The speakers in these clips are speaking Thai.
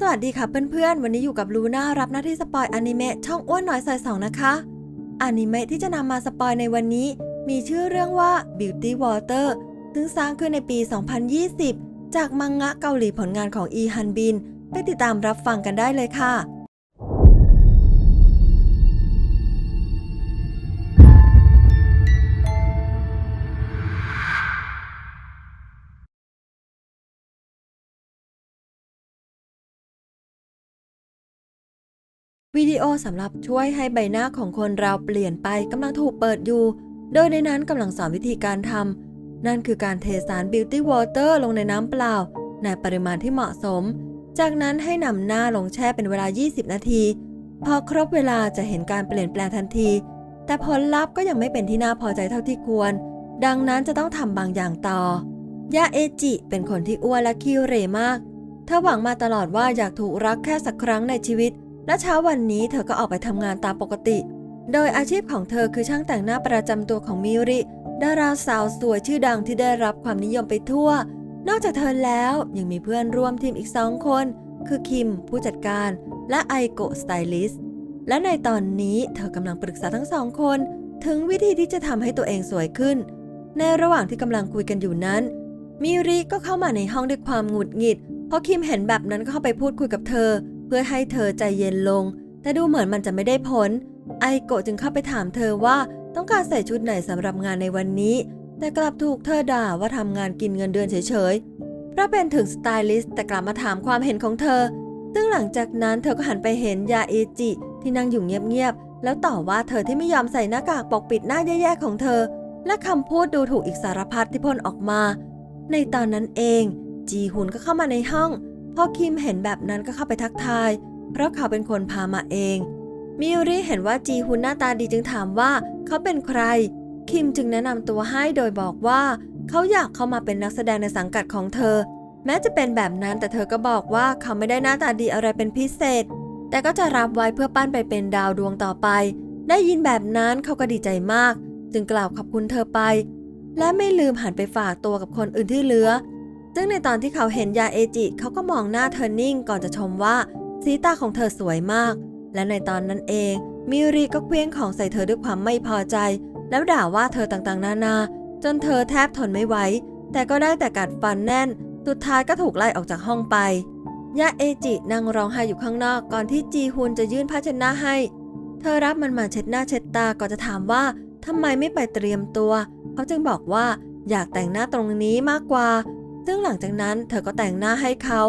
สวัสดีค่ะเพื่อนๆ วันนี้อยู่กับลูน่ารับหน้าที่สปอยอนิเมะช่องอ้วนน้อยซอยสองนะคะอนิเมะที่จะนำมาสปอยในวันนี้ มีชื่อเรื่องว่า Beauty Water ซึ่งสร้างขึ้นในปี 2020 จากมังงะเกาหลีผลงานของอีฮันบิน ไปติดตามรับฟังกันได้เลยค่ะ วิดีโอสำหรับช่วยให้ใบหน้าของคนเราเปลี่ยนไปกำลังถูกเปิดอยู่ โดยในนั้นกำลังสอนวิธีการทำนั่นคือการเทสาร Beauty Water ลงในน้ำเปล่า ในปริมาณที่เหมาะสม จากนั้นให้นำหน้าลงแช่เป็นเวลา 20 นาที พอครบเวลาจะเห็นการเปลี่ยนแปลงทันที แต่ผลลัพธ์ก็ยังไม่เป็นที่น่าพอใจเท่าที่ควร ดังนั้นจะต้องทำบางอย่างต่อยาเอจิเป็นคนที่อ้วนและขี้วเรมากเธอหวังมาตลอดว่าอยากถูกรักแค่สักครั้งในชีวิต และเช้าวันนี้เธอก็ออกไปทำงานตามปกติ โดยอาชีพของเธอคือช่างแต่งหน้าประจำตัวของมิริดาราสาวสวยชื่อดังที่ได้รับความนิยมไปทั่ว นอกจากเธอแล้วยังมีเพื่อนร่วมทีมอีกสองคน คือคิม ผู้จัดการ และไอโกสไตลิสต์และในตอนนี้เธอกำลังปรึกษาทั้งสองคน ถึงวิธีที่จะทำให้ตัวเองสวยขึ้น ในระหว่างที่กำลังคุยกันอยู่นั้น มิริก็เข้ามาในห้องด้วยความหงุดหงิดพอคิมเห็นแบบนั้นก็เข้าไปพูดคุยกับเธอ พื่อให้เธอใจเย็นลง แต่ดูเหมือนมันจะไม่ได้ผล ไอโกะจึงเข้าไปถามเธอว่าต้องการใส่ชุดไหนสำหรับงานในวันนี้ แต่กลับถูกเธอด่าว่าทำงานกินเงินเดือนเฉยๆ เพราะเป็นถึงสไตลิสต์แต่กลับมาถามความเห็นของเธอ ซึ่งหลังจากนั้นเธอก็หันไปเห็นยาเอจิที่นั่งอยู่เงียบๆ แล้วต่อว่าเธอที่ไม่ยอมใส่หน้ากากปกปิดหน้าแย่ๆของเธอ และคำพูดดูถูกอีกสารพัดที่พ่นออกมา ในตอนนั้นเอง จีฮุนก็เข้ามาในห้อง พอคิมเห็นแบบนั้นก็เข้าไปทักทาย เพราะเขาเป็นคนพามาเอง มิวริเห็นว่าจีฮุนหน้าตาดีจึงถามว่าเขาเป็นใคร คิมจึงแนะนำตัวให้โดยบอกว่า เขาอยากเข้ามาเป็นนักแสดงในสังกัดของเธอ แม้จะเป็นแบบนั้นแต่เธอก็บอกว่าเขาไม่ได้หน้าตาดีอะไรเป็นพิเศษ แต่ก็จะรับไว้เพื่อปั้นไปเป็นดาวดวงต่อไป ได้ยินแบบนั้นเขาก็ดีใจมาก จึงกล่าวขอบคุณเธอไป และไม่ลืมหันไปฝากตัวกับคนอื่นที่เหลือ ซึ่งในตอนที่เขาเห็นยาเอจิเขาก็มองหน้าเธอนิ่งก่อนจะชมว่าสีตาของเธอสวยมาก และในตอนนั้นเอง มิริก็เคว้งของใส่เธอด้วยความไม่พอใจ แล้วด่าว่าเธอต่างๆ นานา จนเธอแทบทนไม่ไหวแต่ก็ได้แต่กัดฟันแน่น สุดท้ายก็ถูกไล่ออกจากห้องไปยาเอจินั่งร้องไห้อยู่ข้างนอกก่อนที่จีฮุนจะยื่นผ้าเช็ดหน้าให้ เธอรับมันมาเช็ดหน้าเช็ดตาก่อนจะถามว่าทำไมไม่ไปเตรียมตัว เขาจึงบอกว่าอยากแต่งหน้าตรงนี้มากกว่า ซึ่งหลังจากนั้นเธอก็แต่งหน้าให้เขา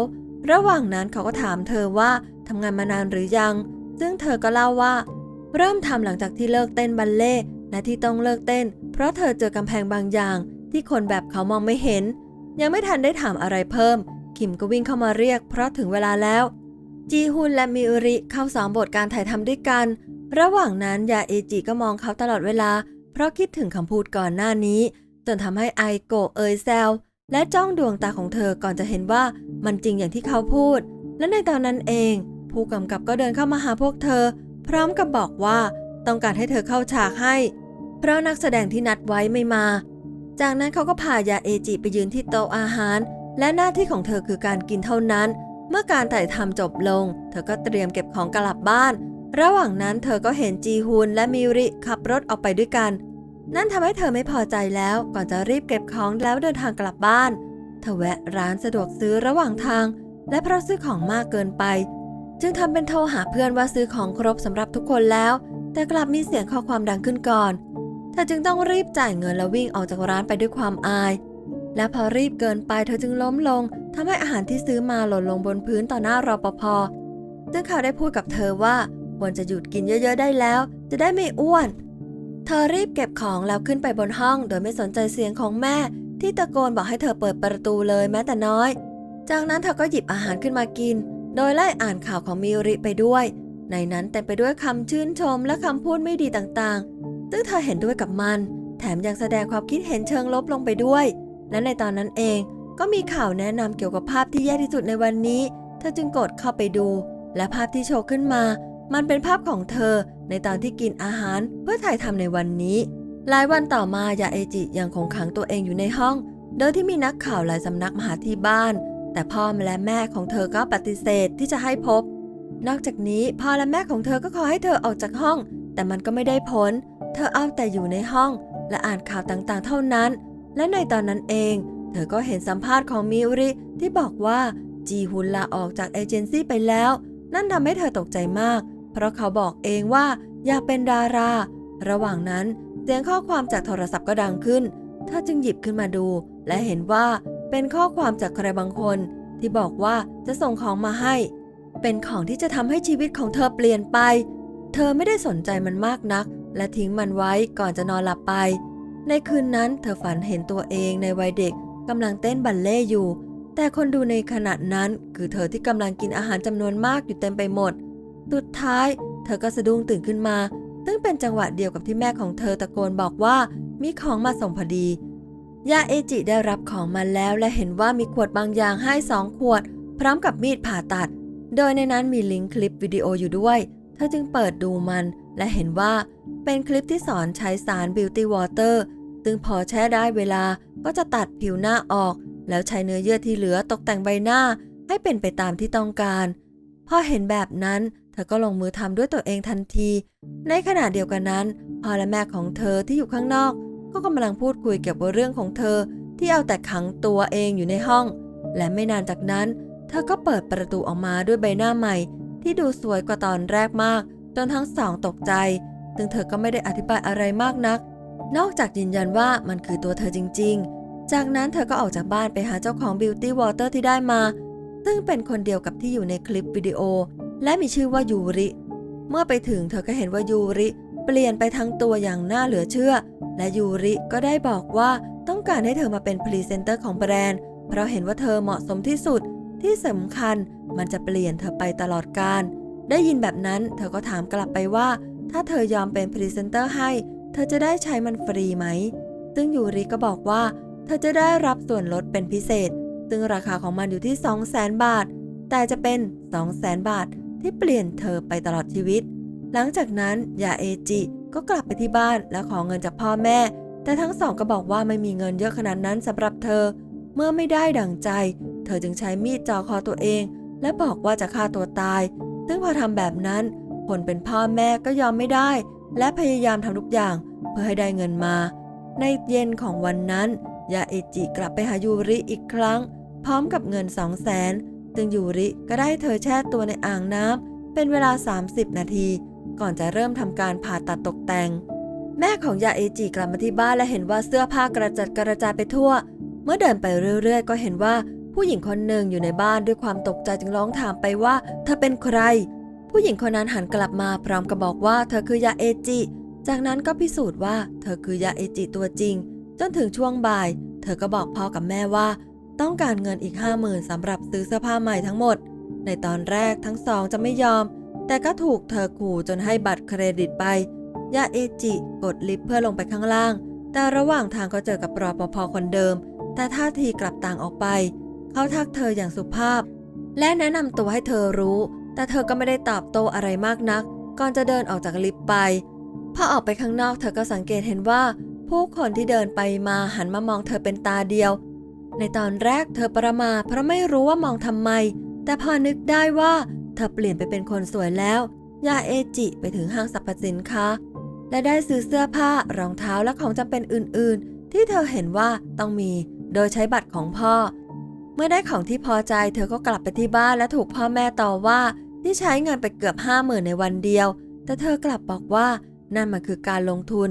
ระหว่างนั้นเขาก็ถามเธอว่าทำงานมานานหรือยัง ซึ่งเธอก็เล่าว่า เริ่มทำหลังจากที่เลิกเต้นบัลเล่และที่ต้องเลิกเต้น เพราะเธอเจอกำแพงบางอย่าง ที่คนแบบเขามองไม่เห็น ยังไม่ทันได้ถามอะไรเพิ่ม คิมก็วิ่งเข้ามาเรียก เพราะถึงเวลาแล้ว จีฮุนและมิอุริเข้าซ้อมบทการถ่ายทำด้วยกัน ระหว่างนั้นยาเอจิก็มองเขาตลอดเวลา เพราะคิดถึงคำพูดก่อนหน้านี้ จนทำให้ไอโกเอยแซว และจ้องดวงตาของเธอก่อนจะเห็นว่ามันจริงอย่างที่เขาพูด และในตอนนั้นเอง ผู้กำกับก็เดินเข้ามาหาพวกเธอ พร้อมกับบอกว่าต้องการให้เธอเข้าฉากให้ เพราะนักแสดงที่นัดไว้ไม่มา จากนั้นเขาก็พายาเอจิไปยืนที่โต๊ะอาหาร และหน้าที่ของเธอคือการกินเท่านั้น เมื่อการถ่ายทำจบลง เธอก็เตรียมเก็บของกลับบ้าน ระหว่างนั้นเธอก็เห็นจีฮุนและมิริขับรถออกไปด้วยกัน นั่นทำให้เธอไม่พอใจแล้วก่อนจะรีบเก็บของแล้วเดินทางกลับบ้าน เธอแวะร้านสะดวกซื้อระหว่างทาง และเพราะซื้อของมากเกินไป จึงทำเป็นโทรหาเพื่อนว่าซื้อของครบสำหรับทุกคนแล้ว แต่กลับมีเสียงข้อความดังขึ้นก่อน เธอจึงต้องรีบจ่ายเงินแล้ววิ่งออกจากร้านไปด้วยความอาย และพอรีบเกินไปเธอจึงล้มลงทำให้อาหารที่ซื้อมาหล่นลงบนพื้นต่อหน้ารปภซึ่งเขาได้พูดกับเธอว่าควรจะหยุดกินเยอะ ๆ ได้แล้ว จะได้ไม่อ้วน เธอรีบเก็บของแล้วขึ้นไปบนห้อง โดยไม่สนใจเสียงของแม่ ที่ตะโกนบอกให้เธอเปิดประตูเลยแม้แต่น้อย จากนั้นเธอก็หยิบอาหารขึ้นมากิน โดยไล่อ่านข่าวของมิริไปด้วย ในนั้นเต็มไปด้วยคำชื่นชมและคำพูดไม่ดีต่างๆ ซึ่งเธอเห็นด้วยกับมัน แถมยังแสดงความคิดเห็นเชิงลบลงไปด้วย และในตอนนั้นเองก็มีข่าวแนะนำเกี่ยวกับภาพที่แย่ที่สุดในวันนี้ เธอจึงกดเข้าไปดู และภาพที่โชว์ขึ้นมา มันเป็นภาพของเธอในตอนที่กินอาหารเพื่อถ่ายทำในวันนี้ หลายวันต่อมายาเอจิยังคงขังตัวเองอยู่ในห้อง โดยที่มีนักข่าวหลายสำนักมาหาที่บ้าน แต่พ่อและแม่ของเธอก็ปฏิเสธที่จะให้พบ นอกจากนี้พ่อและแม่ของเธอก็ขอให้เธอออกจากห้อง แต่มันก็ไม่ได้ผล เธอเอาแต่อยู่ในห้อง และอ่านข่าวต่างๆ เท่านั้น และในตอนนั้นเอง เธอก็เห็นสัมภาษณ์ของมิริที่บอกว่าจีฮุนลาออกจากเอเจนซี่ไปแล้ว นั่นทำให้เธอตกใจมาก เพราะเขาบอกเองว่าอยากเป็นดารา ระหว่างนั้นเสียงข้อความจากโทรศัพท์ก็ดังขึ้นเธอจึงหยิบขึ้นมาดู และเห็นว่าเป็นข้อความจากใครบางคน ที่บอกว่าจะส่งของมาให้ เป็นของที่จะทำให้ชีวิตของเธอเปลี่ยนไป เธอไม่ได้สนใจมันมากนัก และทิ้งมันไว้ก่อนจะนอนหลับไป ในคืนนั้นเธอฝันเห็นตัวเองในวัยเด็กกำลังเต้นบัลเล่ต์อยู่ แต่คนดูในขณะนั้นคือเธอที่กำลังกินอาหารจำนวนมากอยู่เต็มไปหมด สุดท้าย เธอก็สะดุ้งตื่นขึ้นมา ซึ่งเป็นจังหวะเดียวกับที่แม่ของเธอตะโกนบอกว่ามีของมาส่งพอดียาเอจิได้รับของมาแล้วและเห็นว่ามีขวดบางอย่างให้สองขวด พร้อมกับมีดผ่าตัด โดยในนั้นมีลิงก์คลิปวิดีโออยู่ด้วย เธอจึงเปิดดูมัน และเห็นว่าเป็นคลิปที่สอนใช้สาร Beauty Water ซึ่งพอแช่ได้เวลาก็จะตัดผิวหน้าออก แล้วใช้เนื้อเยื่อที่เหลือตกแต่งใบหน้าให้เป็นไปตามที่ต้องการ พอเห็นแบบนั้น เธอก็ลงมือทำด้วยตัวเองทันที ในขณะเดียวกันนั้นพ่อและแม่ของเธอที่อยู่ข้างนอก ก็กำลังพูดคุยเกี่ยวกับเรื่องของเธอที่เอาแต่ขังตัวเองอยู่ในห้อง และไม่นานจากนั้น เธอก็เปิดประตูออกมาด้วยใบหน้าใหม่ ที่ดูสวยกว่าตอนแรกมาก จนทั้งสองตกใจซึ่งเธอก็ไม่ได้อธิบายอะไรมากนัก นอกจากยืนยันว่ามันคือตัวเธอจริง ๆ จากนั้นเธอก็ออกจากบ้านไปหาเจ้าของ Beauty Water ที่ได้มา ซึ่งเป็นคนเดียวกับที่อยู่ในคลิปวิดีโอ และมีชื่อว่ายูริ เมื่อไปถึงเธอก็เห็นว่ายูริ เปลี่ยนไปทั้งตัวอย่างน่าเหลือเชื่อ และยูริก็ได้บอกว่าต้องการให้เธอมาเป็นพรีเซนเตอร์ของแบรนด์ เพราะเห็นว่าเธอเหมาะสมที่สุด ที่สำคัญมันจะเปลี่ยนเธอไปตลอดกาลได้ยินแบบนั้นเธอก็ถามกลับไปว่า ถ้าเธอยอมเป็นพรีเซนเตอร์ให้ เธอจะได้ใช้มันฟรีไหม ซึ่งยูริก็บอกว่า เธอจะได้รับส่วนลดเป็นพิเศษ ซึ่งราคาของมันอยู่ที่ 200,000 บาท แต่จะเป็น 200,000 บาท ที่เปลี่ยนเธอไปตลอดชีวิต หลังจากนั้นยาเอจิก็กลับไปที่บ้านและขอเงินจากพ่อแม่ แต่ทั้งสองก็บอกว่าไม่มีเงินเยอะขนาดนั้นสำหรับเธอ เมื่อไม่ได้ดั่งใจ เธอจึงใช้มีดจ่อคอตัวเอง และบอกว่าจะฆ่าตัวตาย ซึ่งพอทำแบบนั้นคนเป็นพ่อแม่ก็ยอมไม่ได้ และพยายามทำทุกอย่างเพื่อให้ได้เงินมา ในเย็นของวันนั้นยาเอจิกลับไปหายูริอีกครั้ง พร้อมกับเงิน2 0 0แสน ซึ่งยูริก็ได้เธอแช่ตัวในอ่างน้ำเป็นเวลา 30 นาที ก่อนจะเริ่มทำการผ่าตัดตกแต่ง แม่ของยาเอจิกลับมาที่บ้านและเห็นว่าเสื้อผ้ากระจัดกระจายไปทั่ว เมื่อเดินไปเรื่อยๆ ก็เห็นว่าผู้หญิงคนหนึ่งอยู่ในบ้านด้วยความตกใจจึงร้องถามไปว่าเธอเป็นใคร ผู้หญิงคนนั้นหันกลับมาพร้อมกับบอกว่าเธอคือยาเอจิ จากนั้นก็พิสูจน์ว่าเธอคือยาเอจิตัวจริง จนถึงช่วงบ่าย เธอก็บอกพ่อกับแม่ว่า ต้องการเงินอีกห้าหมื่นสำหรับซื้อเสื้อผ้าใหม่ทั้งหมด ในตอนแรกทั้งสองจะไม่ยอม แต่ก็ถูกเธอขู่จนให้บัตรเครดิตไป ยาเอจิกดลิฟต์เพื่อลงไปข้างล่าง แต่ระหว่างทางก็เจอกับรอปภคนเดิม แต่ท่าทีกลับต่างออกไป เขาทักเธออย่างสุภาพ และแนะนำตัวให้เธอรู้ แต่เธอก็ไม่ได้ตอบโต้อะไรมากนัก ก่อนจะเดินออกจากลิฟต์ไปพอออกไปข้างนอกเธอก็สังเกตเห็นว่า ผู้คนที่เดินไปมาหันมามองเธอเป็นตาเดียว ในตอนแรกเธอประมาเพราะไม่รู้ว่ามองทำไม แต่พอนึกได้ว่าเธอเปลี่ยนไปเป็นคนสวยแล้ว ยาเอจิไปถึงห้างสรรพสินค้า และได้ซื้อเสื้อผ้ารองเท้าและของจำเป็นอื่น ๆ ที่เธอเห็นว่าต้องมี โดยใช้บัตรของพ่อ เมื่อได้ของที่พอใจ เธอก็กลับไปที่บ้านและถูกพ่อแม่ต่อว่าที่ใช้เงินไปเกือบห้าหมื่นในวันเดียว แต่เธอกลับบอกว่านั่นมันคือการลงทุน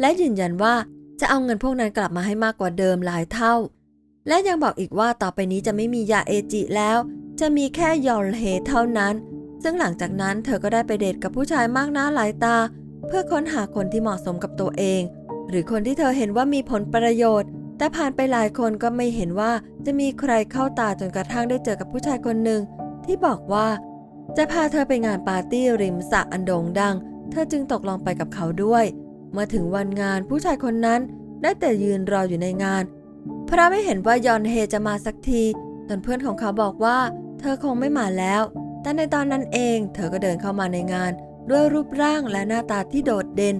และยืนยันว่าจะเอาเงินพวกนั้นกลับมาให้มากกว่าเดิมหลายเท่า และยังบอกอีกว่าต่อไปนี้จะไม่มียาเอจิแล้ว จะมีแค่ยอลเฮเท่านั้น ซึ่งหลังจากนั้นเธอก็ได้ไปเดทกับผู้ชายมากหน้าหลายตา เพื่อค้นหาคนที่เหมาะสมกับตัวเอง หรือคนที่เธอเห็นว่ามีผลประโยชน์ แต่ผ่านไปหลายคนก็ไม่เห็นว่าจะมีใครเข้าตาจนกระทั่งได้เจอกับผู้ชายคนหนึ่งที่บอกว่าจะพาเธอไปงานปาร์ตี้ริมสระอันโด่งดัง เธอจึงตกลงไปกับเขาด้วย เมื่อถึงวันงานผู้ชายคนนั้นได้แต่ยืนรออยู่ในงาน พระไม่เห็นว่ายอนเฮจะมาสักทีจนเพื่อนของเขาบอกว่า เธอคงไม่มาแล้ว แต่ในตอนนั้นเอง เธอก็เดินเข้ามาในงาน ด้วยรูปร่างและหน้าตาที่โดดเด่น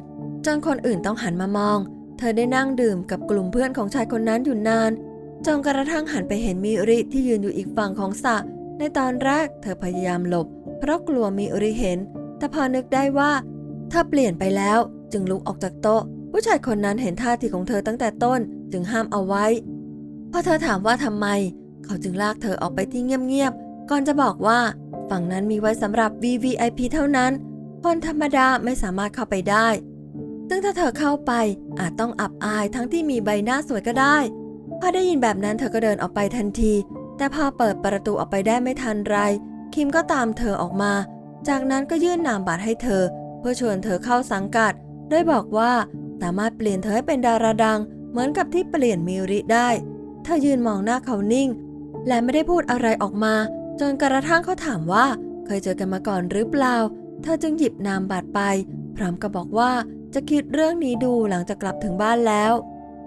จนคนอื่นต้องหันมามอง เธอได้นั่งดื่มกับกลุ่มเพื่อนของชายคนนั้นอยู่นานจนกระทั่งหันไปเห็นมิริที่ยืนอยู่อีกฝั่งของสระในตอนแรกเธอพยายามหลบ เพราะกลัวมิริเห็น แต่พอนึกได้ว่า เธอเปลี่ยนไปแล้วจึงลุกออกจากโต๊ะ ผู้ชายคนนั้นเห็นท่าทีของเธอตั้งแต่ต้นจึงห้ามเอาไว้ พอเธอถามว่าทำไม เขาจึงลากเธอออกไปที่เงียบๆ ก่อนจะบอกว่า ฝั่งนั้นมีไว้สำหรับ VVIP เท่านั้น คนธรรมดาไม่สามารถเข้าไปได้ ซึ่งถ้าเธอเข้าไปอาจต้องอับอายทั้งที่มีใบหน้าสวยก็ได้ พอได้ยินแบบนั้นเธอก็เดินออกไปทันที แต่พอเปิดประตูออกไปได้ไม่ทันไร คิมก็ตามเธอออกมา จากนั้นก็ยื่นนามบัตรให้เธอ เพื่อชวนเธอเข้าสังกัดโดยบอกว่า สามารถเปลี่ยนเธอให้เป็นดาราดัง เหมือนกับที่เปลี่ยนมิริได้ เธอยืนมองหน้าเขานิ่ง และไม่ได้พูดอะไรออกมา จนกระทั่งเขาถามว่า เคยเจอกันมาก่อนหรือเปล่า เธอจึงหยิบนามบัตรไป พร้อมกับบอกว่าจะคิดเรื่องนี้ดูหลังจากกลับถึงบ้านแล้ว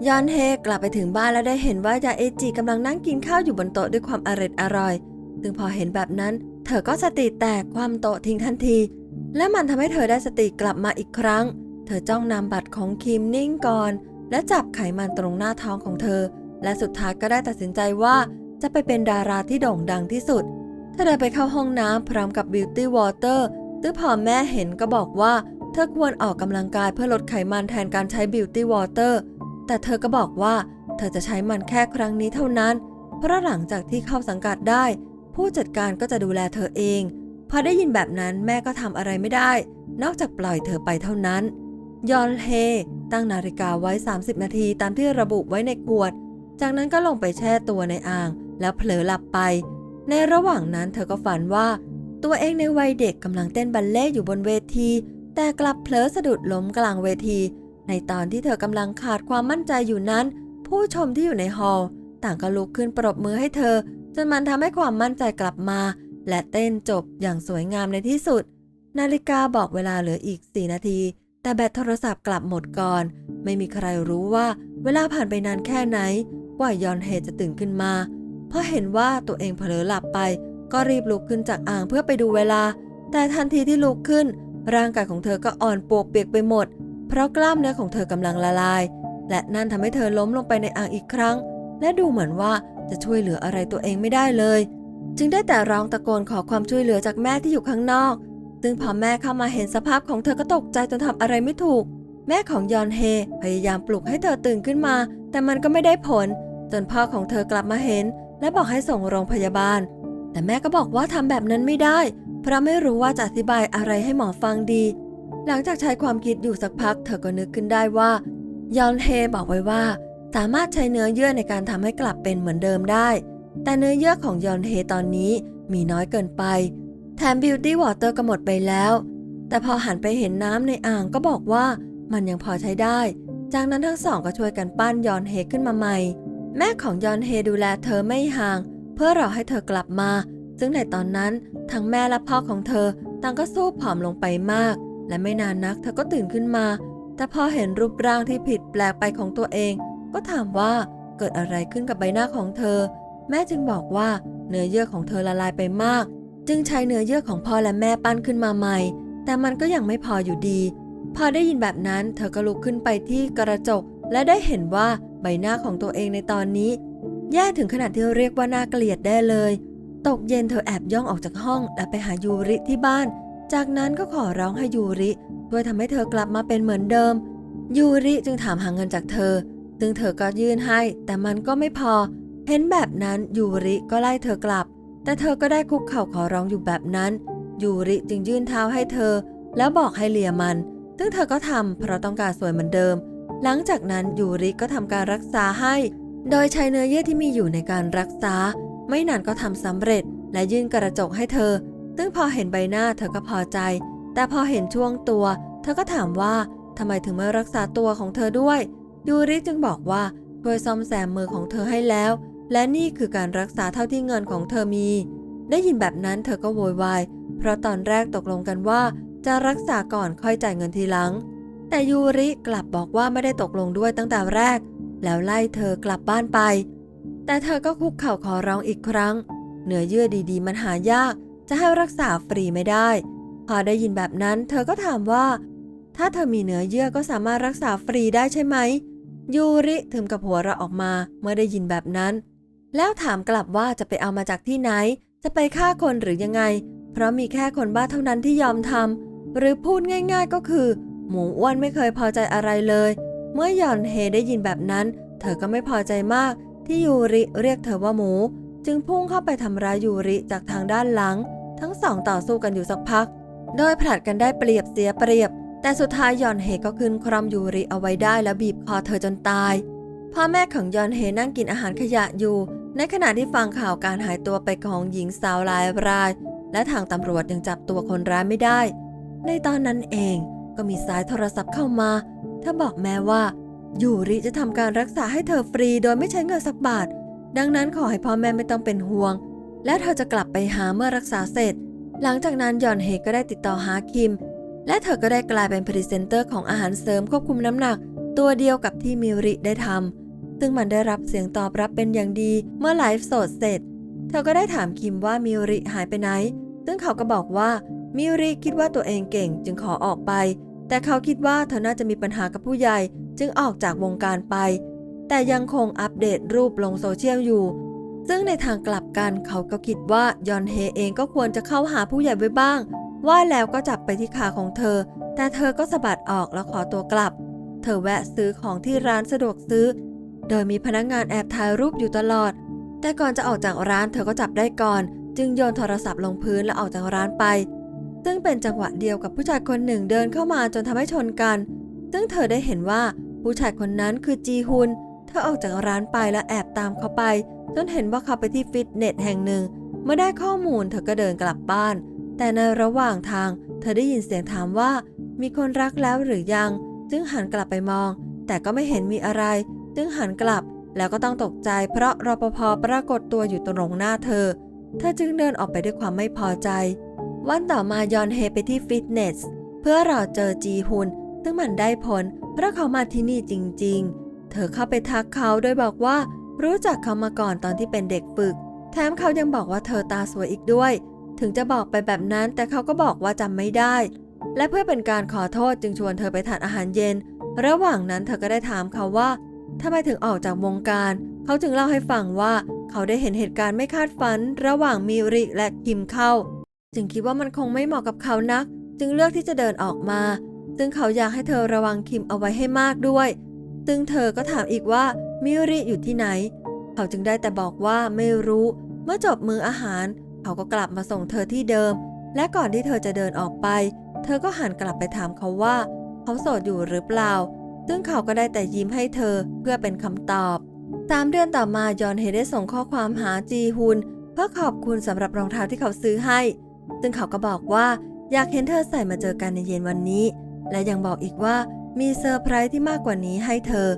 ยอนเฮกลับไปถึงบ้านแล้วได้เห็นว่ายาเอจิกำลังนั่งกินข้าวอยู่บนโต๊ะด้วยความอร่อยอร่อย ซึ่งพอเห็นแบบนั้น เธอก็สติแตกความโต๊ะทิ้งทันที และมันทำให้เธอได้สติกลับมาอีกครั้ง เธอจ้องนามบัตรของคิมนิ่งก่อน และจับไขมันตรงหน้าท้องของเธอ และสุดท้ายก็ได้ตัดสินใจว่าจะไปเป็นดาราที่โด่งดังที่สุด เธอเดินไปเข้าห้องน้ำพร้อมกับ Beauty Water ซึ่งพอแม่เห็นก็บอกว่า เธอควรออกกำลังกายเพื่อลดไขมันแทนการใช้ Beauty Water แต่เธอก็บอกว่า เธอจะใช้มันแค่ครั้งนี้เท่านั้น เพราะหลังจากที่เข้าสังกัดได้ ผู้จัดการก็จะดูแลเธอเอง พอได้ยินแบบนั้นแม่ก็ทำอะไรไม่ได้ นอกจากปล่อยเธอไปเท่านั้น ยอนเฮตั้งนาฬิกาไว้ 30 นาทีตามที่ระบุไว้ในขวด จากนั้นก็ลงไปแช่ตัวในอ่าง แล้วเผลอหลับไป ในระหว่างนั้นเธอก็ฝันว่า ตัวเองในวัยเด็กกำลังเต้นบัลเล่ต์อยู่บนเวที แต่กลับเผลอสะดุดล้มกลางเวที ในตอนที่เธอกำลังขาดความมั่นใจอยู่นั้น ผู้ชมที่อยู่ในฮอลล์ต่างก็ลุกขึ้นปรบมือให้เธอ จนมันทำให้ความมั่นใจกลับมา และเต้นจบอย่างสวยงามในที่สุด นาฬิกาบอกเวลาเหลืออีก 4 นาที แต่แบตโทรศัพท์กลับหมดก่อน ไม่มีใครรู้ว่าเวลาผ่านไปนานแค่ไหน กว่ายอนเฮจะตื่นขึ้นมาเพราะเห็นว่าตัวเองเผลอหลับไป ก็รีบลุกขึ้นจากอ่างเพื่อไปดูเวลา แต่ทันทีที่ลุกขึ้น ร่างกายของเธอก็อ่อนปวกเปียกไปหมด เพราะกล้ามเนื้อของเธอกำลังละลาย และนั่นทำให้เธอล้มลงไปในอ่างอีกครั้ง และดูเหมือนว่าจะช่วยเหลืออะไรตัวเองไม่ได้เลย จึงได้แต่ร้องตะโกนขอความช่วยเหลือจากแม่ที่อยู่ข้างนอก ซึ่งพอแม่เข้ามาเห็นสภาพของเธอก็ตกใจจนทำอะไรไม่ถูก แม่ของยอนเฮพยายามปลุกให้เธอตื่นขึ้นมา แต่มันก็ไม่ได้ผล จนพ่อของเธอกลับมาเห็น และบอกให้ส่งโรงพยาบาล แต่แม่ก็บอกว่าทำแบบนั้นไม่ได้ เพราะไม่รู้ว่าจะอธิบายอะไรให้หมอฟังดี หลังจากใช้ความคิดอยู่สักพัก เธอก็นึกขึ้นได้ว่ายอนเฮบอกไว้ว่า สามารถใช้เนื้อเยื่อในการทำให้กลับเป็นเหมือนเดิมได้ แต่เนื้อเยื่อของยอนเฮตอนนี้มีน้อยเกินไป แถมบิวตี้วอเตอร์ก็หมดไปแล้ว แต่พอหันไปเห็นน้ำในอ่างก็บอกว่ามันยังพอใช้ได้ จากนั้นทั้งสองก็ช่วยกันปั้นยอนเฮขึ้นมาใหม่ แม่ของยอนเฮดูแลเธอไม่ห่าง เพื่อรอให้เธอกลับมา ซึ่งในตอนนั้นทั้งแม่และพ่อของเธอต่างก็สู้ผอมลงไปมาก และไม่นานนักเธอก็ตื่นขึ้นมา แต่พอเห็นรูปร่างที่ผิดแปลกไปของตัวเอง ก็ถามว่าเกิดอะไรขึ้นกับใบหน้าของเธอ แม่จึงบอกว่าเนื้อเยื่อของเธอละลายไปมาก จึงใช้เนื้อเยื่อของพ่อและแม่ปั้นขึ้นมาใหม่ แต่มันก็ยังไม่พออยู่ดี พอได้ยินแบบนั้น เธอก็ลุกขึ้นไปที่กระจก และได้เห็นว่าใบหน้าของตัวเองในตอนนี้ แย่ถึงขนาดที่เรียกว่าน่าเกลียดได้เลย ตกเย็นเธอแอบย่องออกจากห้อง และไปหายูริที่บ้าน จากนั้นก็ขอร้องให้ยูริช่วยทำให้เธอกลับมาเป็นเหมือนเดิม ยูริจึงถามหาเงินจากเธอ ซึ่งเธอก็ยื่นให้ แต่มันก็ไม่พอ เห็นแบบนั้นยูริก็ไล่เธอกลับ แต่เธอก็ได้คุกเข่าขอร้องอยู่แบบนั้น ยูริจึงยื่นเท้าให้เธอ แล้วบอกให้เลียมัน ซึ่งเธอก็ทำเพราะต้องการสวยเหมือนเดิม หลังจากนั้นยูริก็ทำการรักษาให้ โดยใช้เนื้อเยื่อที่มีอยู่ในการรักษา ไม่นานก็ทำสำเร็จ และยื่นกระจกให้เธอ ซึ่งพอเห็นใบหน้าเธอก็พอใจ แต่พอเห็นช่วงตัว เธอก็ถามว่าทำไมถึงไม่รักษาตัวของเธอด้วย ยูริจึงบอกว่าช่วยซ่อมแซมมือของเธอให้แล้ว และนี่คือการรักษาเท่าที่เงินของเธอมี ได้ยินแบบนั้นเธอก็โวยวาย เพราะตอนแรกตกลงกันว่า จะรักษาก่อนค่อยจ่ายเงินทีหลัง แต่ยูริกลับบอกว่าไม่ได้ตกลงด้วยตั้งแต่แรก แล้วไล่เธอกลับบ้านไป แต่เธอก็คุกเข่าขอร้องอีกครั้ง เนื้อเยื่อดีๆ มันหายาก จะให้รักษาฟรีไม่ได้ พอได้ยินแบบนั้นเธอก็ถามว่า ถ้าเธอมีเนื้อเยื่อก็สามารถรักษาฟรีได้ใช่ไหม ยูริถึงกับหัวเราะออกมาเมื่อได้ยินแบบนั้น แล้วถามกลับว่าจะไปเอามาจากที่ไหน จะไปฆ่าคนหรือยังไง เพราะมีแค่คนบ้าเท่านั้นที่ยอมทำหรือพูดง่าย ๆก็คือ หมูอ้วนไม่เคยพอใจอะไรเลย เมื่อย่อนเฮได้ยินแบบนั้น เธอก็ไม่พอใจมาก ที่ยูริเรียกเธอว่าหมู จึงพุ่งเข้าไปทำร้ายยูริจากทางด้านหลัง ทั้งสองต่อสู้กันอยู่สักพัก โดยผลัดกันได้เปรียบเสียเปรียบ แต่สุดท้ายยอนเฮก็ขึ้นครอมยูริเอาไว้ได้แล้วบีบคอเธอจนตายพ่อแม่ของยอนเฮนั่งกินอาหารขยะอยู่ ในขณะที่ฟังข่าวการหายตัวไปของหญิงสาวลายราย และทางตำรวจยังจับตัวคนร้ายไม่ได้ ในตอนนั้นเองก็มีสายโทรศัพท์เข้ามา เธอบอกแม่ว่า ยูริจะทำการรักษาให้เธอฟรีโดยไม่ใช้เงินสักบาท ดังนั้นขอให้พ่อแม่ไม่ต้องเป็นห่วง และเธอจะกลับไปหาเมื่อรักษาเสร็จ หลังจากนั้นยอนเฮก็ได้ติดต่อหาคิม และเธอก็ได้กลายเป็นพรีเซนเตอร์ของอาหารเสริมควบคุมน้ำหนัก ตัวเดียวกับที่มิริได้ทำ ซึ่งมันได้รับเสียงตอบรับเป็นอย่างดีเมื่อไลฟ์สดเสร็จ เธอก็ได้ถามคิมว่ามิริหายไปไหน ซึ่งเขาก็บอกว่ามิริคิดว่าตัวเองเก่งจึงขอออกไป แต่เขาคิดว่าเธอน่าจะมีปัญหากับผู้ใหญ่จึงออกจากวงการไป แต่ยังคงอัปเดตรูปลงโซเชียลอยู่ ซึ่งในทางกลับกันเขาก็คิดว่ายอนเฮเองก็ควรจะเข้าหาผู้ใหญ่ไว้บ้าง ว่าแล้วก็จับไปที่ขาของเธอ แต่เธอก็สะบัดออกแล้วขอตัวกลับ เธอแวะซื้อของที่ร้านสะดวกซื้อ โดยมีพนักงานแอบถ่ายรูปอยู่ตลอด แต่ก่อนจะออกจากร้านเธอก็จับได้ก่อน จึงโยนโทรศัพท์ลงพื้นและออกจากร้านไป ซึ่งเป็นจังหวะเดียวกับผู้ชายคนหนึ่งเดินเข้ามาจนทำให้ชนกัน ซึ่งเธอได้เห็นว่าผู้ชายคนนั้นคือจีฮุน เธอออกจากร้านไปและแอบตามเขาไป จนเห็นว่าเขาไปที่ฟิตเนสแห่งหนึ่ง เมื่อได้ข้อมูลเธอก็เดินกลับบ้าน แต่ในระหว่างทาง เธอได้ยินเสียงถามว่า มีคนรักแล้วหรือยัง จึงหันกลับไปมอง แต่ก็ไม่เห็นมีอะไร จึงหันกลับแล้วก็ต้องตกใจเพราะรปภปรากฏตัวอยู่ตรงหน้าเธอ เธอจึงเดินออกไปด้วยความไม่พอใจ วันต่อมายอนเฮไปที่ฟิตเนส เพื่อรอเจอจีฮุนซึ่งมันได้ผล เพราะเขามาที่นี่จริง ๆ เธอเข้าไปทักเขาโดยบอกว่ารู้จักเขามาก่อนตอนที่เป็นเด็กฝึก แถมเขายังบอกว่าเธอตาสวยอีกด้วย ถึงจะบอกไปแบบนั้นแต่เขาก็บอกว่าจำไม่ได้ และเพื่อเป็นการขอโทษจึงชวนเธอไปทานอาหารเย็น ระหว่างนั้นเธอก็ได้ถามเขาว่า ทำไมถึงออกจากวงการ เขาจึงเล่าให้ฟังว่า เขาได้เห็นเหตุการณ์ไม่คาดฝัน ระหว่างมิริและคิมเข้า จึงคิดว่ามันคงไม่เหมาะกับเขานัก จึงเลือกที่จะเดินออกมา ซึ่งเขาอยากให้เธอระวังคิมเอาไว้ให้มากด้วย ซึ่งเธอก็ถามอีกว่ามิริอยู่ที่ไหน เขาจึงได้แต่บอกว่าไม่รู้ เมื่อจบมืออาหาร เขาก็กลับมาส่งเธอที่เดิม และก่อนที่เธอจะเดินออกไป เธอก็หันกลับไปถามเขาว่า เขาโสดอยู่หรือเปล่า ซึ่งเขาก็ได้แต่ยิ้มให้เธอเพื่อเป็นคำตอบสามเดือนต่อมายอนเฮได้ส่งข้อความหาจีฮุนเพื่อขอบคุณสำหรับรองเท้าที่เขาซื้อให้ ซึ่งเขาก็บอกว่าอยากเห็นเธอใส่มาเจอกันในเย็นวันนี้ และยังบอกอีกว่ามีเซอร์ไพรส์ที่มากกว่านี้ให้เธอ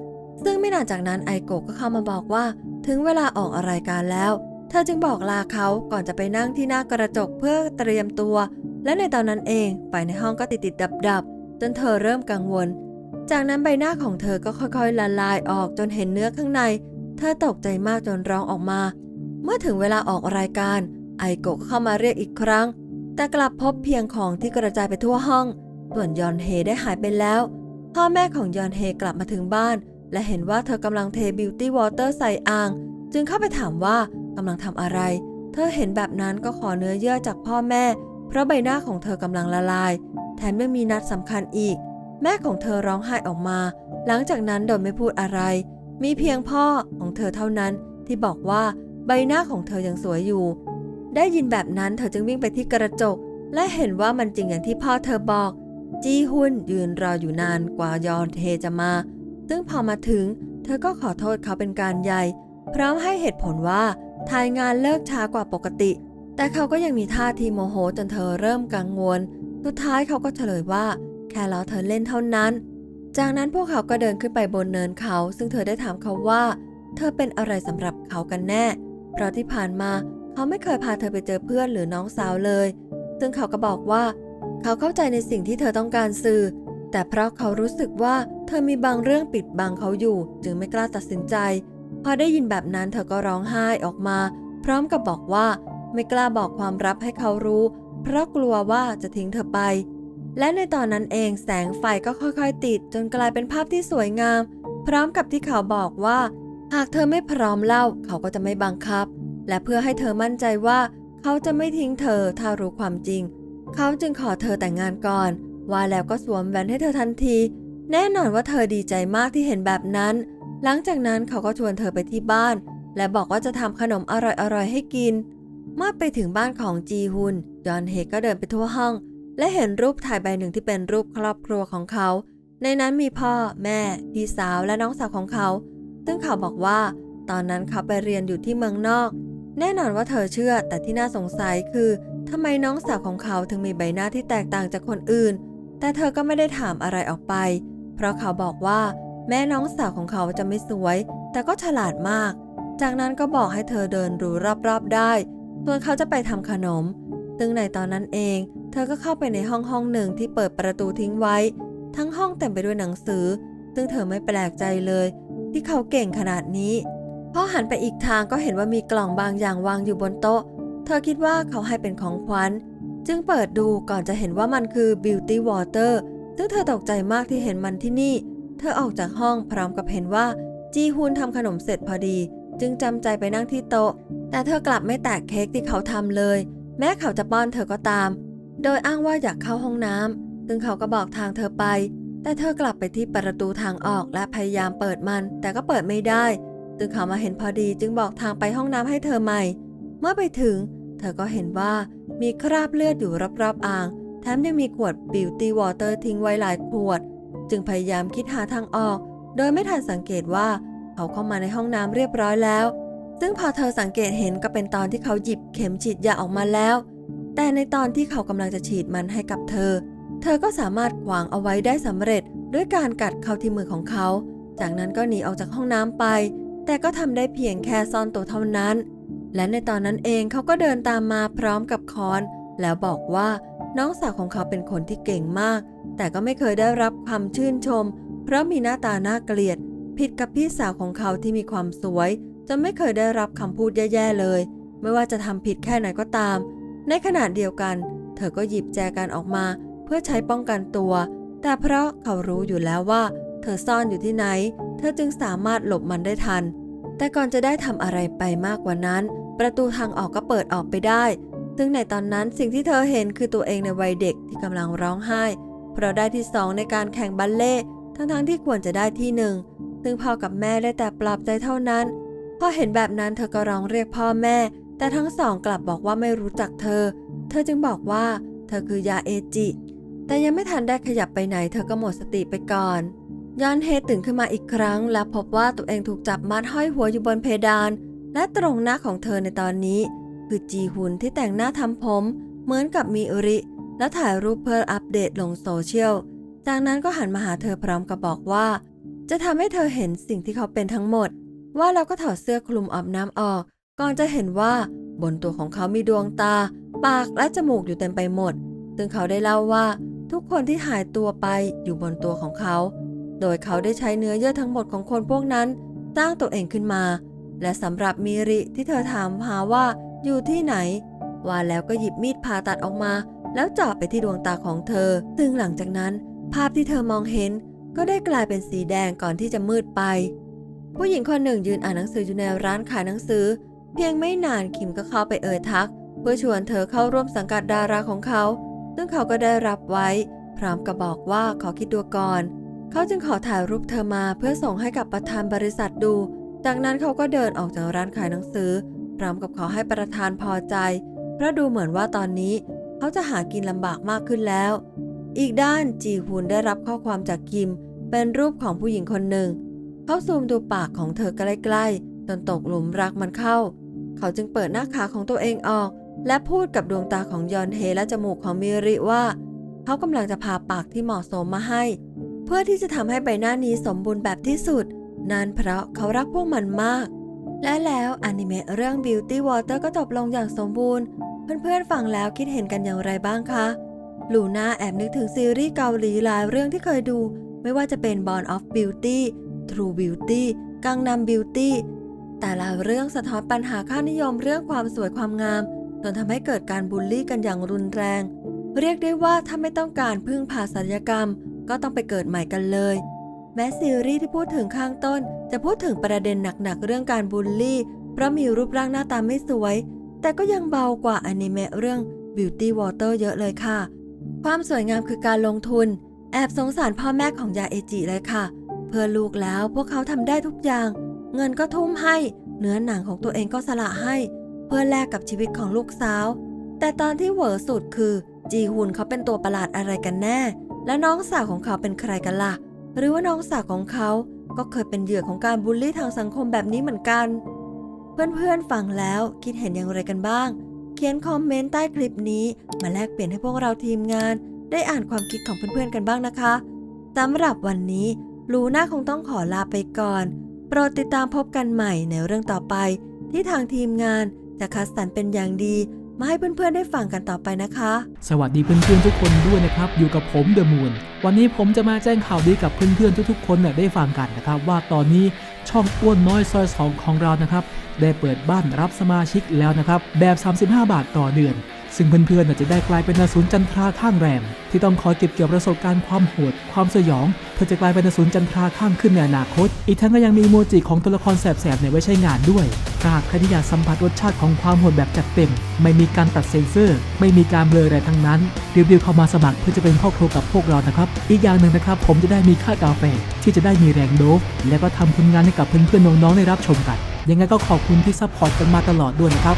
ซึ่งไม่นานจากนั้นไอโกก็เข้ามาบอกว่า ถึงเวลาออกรายการแล้ว เธอจึงบอกลาเขาก่อนจะไปนั่งที่หน้ากระจกเพื่อเตรียมตัว และในตอนนั้นเองไฟในห้องก็ติดติดดับดับจนเธอเริ่มกังวล จากนั้นใบหน้าของเธอก็ค่อยๆละลายออกจนเห็นเนื้อข้างใน เธอตกใจมากจนร้องออกมา เมื่อถึงเวลาออกรายการ ไอโกะเข้ามาเรียกอีกครั้ง แต่กลับพบเพียงของที่กระจายไปทั่วห้อง ส่วนยอนเฮได้หายไปแล้ว พ่อแม่ของยอนเฮกลับมาถึงบ้าน และเห็นว่าเธอกำลังเทบิวตี้วอเตอร์ใส่อ่าง จึงเข้าไปถามว่ากำลังทำอะไร เธอเห็นแบบนั้นก็ขอเนื้อเยื่อจากพ่อแม่ เพราะใบหน้าของเธอกำลังละลาย แถมยังมีนัดสำคัญอีก แม่ของเธอร้องไห้ออกมา หลังจากนั้นโดยไม่พูดอะไร มีเพียงพ่อของเธอเท่านั้นที่บอกว่าใบหน้าของเธอยังสวยอยู่ ได้ยินแบบนั้นเธอจึงวิ่งไปที่กระจก และเห็นว่ามันจริงอย่างที่พ่อเธอบอก จีฮุนยืนรออยู่นานกว่ายอนเทจะมา ซึ่งพอมาถึง เธอก็ขอโทษเขาเป็นการใหญ่ พร้อมให้เหตุผลว่าถ่ายงานเลิกช้ากว่าปกติ แต่เขาก็ยังมีท่าทีโมโหจนเธอเริ่มกังวล สุดท้ายเขาก็เฉลยว่า แค่ล้อเธอเล่นเท่านั้น จากนั้นพวกเขาก็เดินขึ้นไปบนเนินเขา ซึ่งเธอได้ถามเขาว่า เธอเป็นอะไรสำหรับเขากันแน่ เพราะที่ผ่านมาเขาไม่เคยพาเธอไปเจอเพื่อนหรือน้องสาวเลย ซึ่งเขาก็บอกว่า เขาเข้าใจในสิ่งที่เธอต้องการสื่อ แต่เพราะเขารู้สึกว่าเธอมีบางเรื่องปิดบังเขาอยู่ จึงไม่กล้าตัดสินใจ พอได้ยินแบบนั้นเธอก็ร้องไห้ออกมา พร้อมกับบอกว่าไม่กล้าบอกความลับให้เขารู้ เพราะกลัวว่าจะทิ้งเธอไป และในตอนนั้นเองแสงไฟก็ค่อยๆ ติดจนกลายเป็นภาพที่สวยงาม พร้อมกับที่เขาบอกว่า หากเธอไม่พร้อมเล่า เขาก็จะไม่บังคับ และเพื่อให้เธอมั่นใจว่า เขาจะไม่ทิ้งเธอถ้ารู้ความจริง เขาจึงขอเธอแต่งงานก่อน ว่าแล้วก็สวมแหวนให้เธอทันที แน่นอนว่าเธอดีใจมากที่เห็นแบบนั้น หลังจากนั้นเขาก็ชวนเธอไปที่บ้าน และบอกว่าจะทำขนมอร่อยๆให้กิน เมื่อไปถึงบ้านของจีฮุนยอนเฮก็เดินไปทั่วห้อง และเห็นรูปถ่ายใบหนึ่งที่เป็นรูปครอบครัวของเขา ในนั้นมีพ่อ แม่ พี่สาวและน้องสาวของเขา ซึ่งเขาบอกว่า ตอนนั้นเขาไปเรียนอยู่ที่เมืองนอก แน่นอนว่าเธอเชื่อ แต่ที่น่าสงสัยคือทำไมน้องสาวของเขาถึงมีใบหน้าที่แตกต่างจากคนอื่น แต่เธอก็ไม่ได้ถามอะไรออกไป เพราะเขาบอกว่า แม่น้องสาวของเขาจะไม่สวย แต่ก็ฉลาดมาก จากนั้นก็บอกให้เธอเดินดูรอบๆได้ส่วนเขาจะไปทำขนมซึ่งในตอนนั้นเอง เธอก็เข้าไปในห้องห้องหนึ่งที่เปิดประตูทิ้งไว้ ทั้งห้องเต็มไปด้วยหนังสือ ซึ่งเธอไม่แปลกใจเลย ที่เขาเก่งขนาดนี้พอหันไปอีกทางก็เห็นว่ามีกล่องบางอย่างวางอยู่บนโต๊ะ เธอคิดว่าเขาให้เป็นของขวัญ จึงเปิดดูก่อนจะเห็นว่ามันคือ Beauty Water ซึ่งเธอตกใจมากที่เห็นมันที่นี่ เธอออกจากห้องพร้อมกับเห็นว่าจีฮุนทำขนมเสร็จพอดี จึงจำใจไปนั่งที่โต๊ะ แต่เธอกลับไม่แตะเค้กที่เขาทำเลย แม้เขาจะป้อนเธอก็ตาม โดยอ้างว่าอยากเข้าห้องน้ำซึ่งเขาก็บอกทางเธอไป แต่เธอกลับไปที่ประตูทางออกและพยายามเปิดมัน แต่ก็เปิดไม่ได้ซึ่งเขามาเห็นพอดีจึงบอกทางไปห้องน้ำให้เธอใหม่ เมื่อไปถึง เธอก็เห็นว่ามีคราบเลือดอยู่รอบๆอ่าง แถมยังมีขวด Beauty Water ทิ้งไว้หลายขวด จึงพยายามคิดหาทางออก โดยไม่ทันสังเกตว่าเขาเข้ามาในห้องน้ำเรียบร้อยแล้ว ซึ่งพอเธอสังเกตเห็นก็เป็นตอนที่เขาหยิบเข็มฉีดยาออกมาแล้ว แต่ในตอนที่เขากำลังจะฉีดมันให้กับเธอ เธอก็สามารถขวางเอาไว้ได้สำเร็จด้วยการกัดเข้าที่มือของเขา จากนั้นก็หนีออกจากห้องน้ำไป แต่ก็ทำได้เพียงแค่ซ่อนตัวเท่านั้น และในตอนนั้นเองเขาก็เดินตามมาพร้อมกับคอน แล้วบอกว่าน้องสาวของเขาเป็นคนที่เก่งมาก แต่ก็ไม่เคยได้รับความชื่นชม เพราะมีหน้าตาน่าเกลียด ผิดกับพี่สาวของเขาที่มีความสวยจนไม่เคยได้รับคำพูดแย่ๆเลย ไม่ว่าจะทำผิดแค่ไหนก็ตาม ในขณะเดียวกัน เธอก็หยิบแจกันออกมา เพื่อใช้ป้องกันตัว แต่เพราะเขารู้อยู่แล้วว่า เธอซ่อนอยู่ที่ไหน เธอจึงสามารถหลบมันได้ทัน แต่ก่อนจะได้ทำอะไรไปมากกว่านั้น ประตูทางออกก็เปิดออกไปได้ ซึ่งในตอนนั้นสิ่งที่เธอเห็นคือตัวเองในวัยเด็กที่กำลังร้องไห้ เพราะได้ที่สองในการแข่งบัลเล่ทั้งๆที่ควรจะได้ที่หนึ่งซึ่งพ่อกับแม่ได้แต่ปลอบใจเท่านั้นพอเห็นแบบนั้นเธอก็ร้องเรียกพ่อแม่ แต่ทั้งสองกลับบอกว่าไม่รู้จักเธอ เธอจึงบอกว่า เธอคือยาเอจิ แต่ยังไม่ทันได้ขยับไปไหน เธอก็หมดสติไปก่อน ยอนเฮตื่นขึ้นมาอีกครั้ง และพบว่าตัวเองถูกจับมัดห้อยหัวอยู่บนเพดาน และตรงหน้าของเธอในตอนนี้ คือจีฮุนที่แต่งหน้าทำผม เหมือนกับมิริ และถ่ายรูปเพื่ออัปเดตลงโซเชียล จากนั้นก็หันมาหาเธอพร้อมกับบอกว่า จะทำให้เธอเห็นสิ่งที่เขาเป็นทั้งหมด ว่าเราก็ถอดเสื้อคลุมอาบน้ำออก ก่อนจะเห็นว่าบนตัวของเขามีดวงตา ปากและจมูกอยู่เต็มไปหมด ซึ่งเขาได้เล่าว่าทุกคนที่หายตัวไปอยู่บนตัวของเขา โดยเขาได้ใช้เนื้อเยื่อทั้งหมดของคนพวกนั้นสร้างตัวเองขึ้นมา และสำหรับมิริที่เธอถามหาว่าอยู่ที่ไหน ว่าแล้วก็หยิบมีดผ่าตัดออกมา แล้วเจาะไปที่ดวงตาของเธอ ซึ่งหลังจากนั้น ภาพที่เธอมองเห็นก็ได้กลายเป็นสีแดงก่อนที่จะมืดไป ผู้หญิงคนหนึ่งยืนอ่านหนังสืออยู่ในร้านขายหนังสือ เพียงไม่นานคิมก็เข้าไปเอ่ยทัก เพื่อชวนเธอเข้าร่วมสังกัดดาราของเขา ซึ่งเขาก็ได้รับไว้ พร้อมกับบอกว่าขอคิดดูก่อน เขาจึงขอถ่ายรูปเธอมาเพื่อส่งให้กับประธานบริษัทดู จากนั้นเขาก็เดินออกจากร้านขายหนังสือ พร้อมกับขอให้ประธานพอใจ เพราะดูเหมือนว่าตอนนี้ เขาจะหากินลำบากมากขึ้นแล้ว อีกด้านจีฮุนได้รับข้อความจากคิม เป็นรูปของผู้หญิงคนหนึ่ง เขาซูมดูปากของเธอใกล้ๆ จนตกหลุมรักมันเข้า เขาจึงเปิดหน้าขาของตัวเองออก และพูดกับดวงตาของยอนเฮและจมูกของมิริว่า เขากำลังจะพาปากที่เหมาะสมมาให้ เพื่อที่จะทำให้ใบหน้านี้สมบูรณ์แบบที่สุดนั่นเพราะเขารักพวกมันมาก และแล้วอนิเมะเรื่อง Beauty Water ก็จบลงอย่างสมบูรณ์ เพื่อนๆฟังแล้วคิดเห็นกันอย่างไรบ้างคะลูน่าแอบนึกถึงซีรีส์เกาหลีหลายเรื่องที่เคยดู ไม่ว่าจะเป็น Born of Beauty True Beauty กังนำ Beauty แต่ละเรื่องสะท้อนปัญหาค่านิยมเรื่องความสวยความงาม จนทำให้เกิดการบูลลี่กันอย่างรุนแรง เรียกได้ว่าถ้าไม่ต้องการพึ่งพาศัลยกรรม ก็ต้องไปเกิดใหม่กันเลย แม้ซีรีส์ที่พูดถึงข้างต้น จะพูดถึงประเด็นหนักๆเรื่องการบูลลี่ เพราะมีรูปร่างหน้าตาไม่สวย แต่ก็ยังเบากว่าอนิเมะเรื่อง Beauty Water เยอะเลยค่ะ ความสวยงามคือการลงทุน แอบสงสารพ่อแม่ของยาเอจิเลยค่ะ เพื่อลูกแล้วพวกเขาทำได้ทุกอย่าง เงินก็ทุ่มให้ เนื้อหนังของตัวเองก็สละให้ เพื่อแลกกับชีวิตของลูกสาว แต่ตอนที่เหวอสุดคือ จีฮุนเขาเป็นตัวประหลาดอะไรกันแน่ และน้องสาวของเขาเป็นใครกันล่ะ หรือว่าน้องสาวของเขาก็เคยเป็นเหยื่อของการบูลลี่ทางสังคมแบบนี้เหมือนกัน เพื่อนๆฟังแล้วคิดเห็นอย่างไรกันบ้าง เขียนคอมเมนต์ใต้คลิปนี้ มาแลกเปลี่ยนให้พวกเราทีมงาน ได้อ่านความคิดของเพื่อนๆกันบ้างนะคะสำหรับวันนี้ลูน่าคงต้องขอลาไปก่อน โปรดติดตามพบกันใหม่ในเรื่องต่อไป ที่ทางทีมงานจะคัดสรรเป็นอย่างดี มาให้เพื่อนๆได้ฟังกันต่อไปนะคะ สวัสดีเพื่อนๆทุกคนด้วยนะครับ อยู่กับผมเดอะมูนวันนี้ผมจะมาแจ้งข่าวดีกับเพื่อนๆทุกๆ คนเนี่ยได้ฟังกันนะครับ ว่าตอนนี้ช่องอ้วนน้อยซอยสองของเรานะครับ ได้เปิดบ้านรับสมาชิกแล้วนะครับ แบบ 35 บาทต่อเดือน ซึ่งเพื่อนๆจะได้กลายเป็นนสูนจันทราข้างแรม ที่ต้องคอยเก็บเกี่ยวประสบการณ์ความโหด ความสยอง เพื่อจะกลายเป็นนสูนจันทราข้างขึ้นในอนาคต อีกทั้งก็ยังมีโมจิของตัวละครแสบๆเนี่ยไว้ใช้งานด้วยถ้าหากใครที่อยากสัมผัสรสชาติของความโหดแบบจัดเต็ม ไม่มีการตัดเซ็นเซอร์ ไม่มีการเบลออะไรทั้งนั้นรีบๆเข้ามาสมัครเพื่อจะเป็นครอบครัวกับพวกเรานะครับ อีกอย่างหนึ่งนะครับ ผมจะได้มีค่ากาแฟที่จะได้มีแรงโดฟและก็ทำผลงานให้กับเพื่อนๆน้องๆได้รับชมกัน ยังไงก็ขอบคุณที่ซัพพอร์ตกันมาตลอดด้วยนะครับ